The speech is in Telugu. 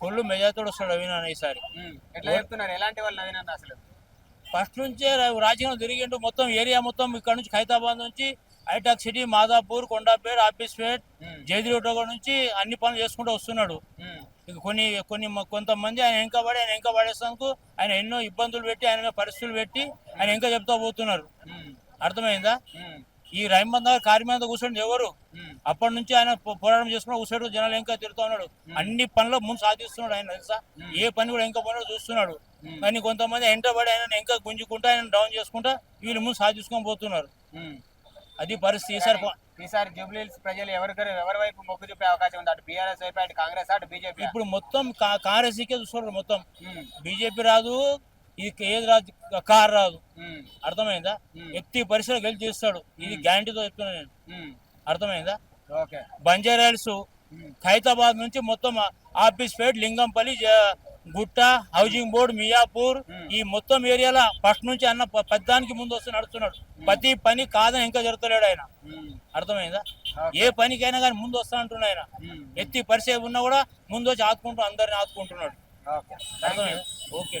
ఫుల్ మెజార్టీతో వస్తాడు నవీన్ అన్న ఈసారి. ఎట్లా చెప్తున్నారు ఎలాంటి వాళ్ళు నవీన్ అన్న అసలు ఫస్ట్ నుంచే రాజకీయం తిరిగిండు మొత్తం ఏరియా మొత్తం ఇక్కడ నుంచి ఖైతాబాద్ నుంచి హైటాక్ సిటీ మాదాపూర్ కొండాపేట్ ఆఫీస్పేట్ ఉమ్. జయదిరోట నుంచి అన్ని పనులు చేసుకుంటూ వస్తున్నాడు. ఇక కొన్ని కొన్ని కొంతమంది ఆయన వెంకబడి ఆయన వెంకబడేసానికి ఆయన ఎన్నో ఇబ్బందులు పెట్టి ఆయన పరిస్థితులు పెట్టి ఆయన ఇంకా చెప్తా పోతున్నారు. అర్థమైందా. ఈ రైమంద్ కారు మీద కూర్చొని ఎవరు. అప్పటి నుంచి ఆయన పోరాటం చేసుకుని కూర్చోడు జనాలు ఇంకా తిరుగుతూ ఉన్నాడు. అన్ని పనులు ముందు సాధిస్తున్నాడు ఆయన తెలుసా? ఏ పని కూడా ఇంకా పనులు చూస్తున్నాడు. కానీ కొంతమంది ఎంటబడి ఆయన ఇంకా గుంజుకుంటా ఆయన డౌన్ చేసుకుంటా వీళ్ళు ముందు సాధించుకొని పోతున్నారు. అది పరిస్థితి ఈసారి ఈసారి జూబ్లీహిల్స్ ప్రజలు ఎవరికరు ఎవరి వైపు మొగ్గు చూపే అవకాశం ఉంది? అటు బీఆర్ఎస్ వైపు అటు కాంగ్రెస్ అటు బీజేపీ? ఇప్పుడు మొత్తం కాంగ్రెస్ కే చూస్తున్నారు మొత్తం. బీజేపీ రాదు ఇది ఏది రాదు కార్ రాదు. అర్థమైందా. ఎత్తి పరిసర గెలిచి చేస్తాడు ఇది గ్యారంటీతో చెప్తున్నా నేను. అర్థమైందా? ఓకే. బంజారాల్స్ ఖైతాబాద్ నుంచి మొత్తం ఆఫీస్ పేట్ లింగంపల్లి గుట్ట హౌసింగ్ బోర్డ్ మియాపూర్. ఈ మొత్తం ఏరియాలో ఫస్ట్ నుంచి అన్న పెద్దానికి ముందు వస్తూ నడుస్తున్నాడు. ప్రతి పని కాదని ఇంకా జరుగుతలేడు ఆయన. అర్థమైందా? ఏ పనికైనా కానీ ముందు వస్తా అంటున్నా ఆయన. ఎత్తి పరిచయం ఉన్నా కూడా ముందు వచ్చి ఆదుకుంటూ అందరిని ఆదుకుంటున్నాడు. అర్థమైందా? Okay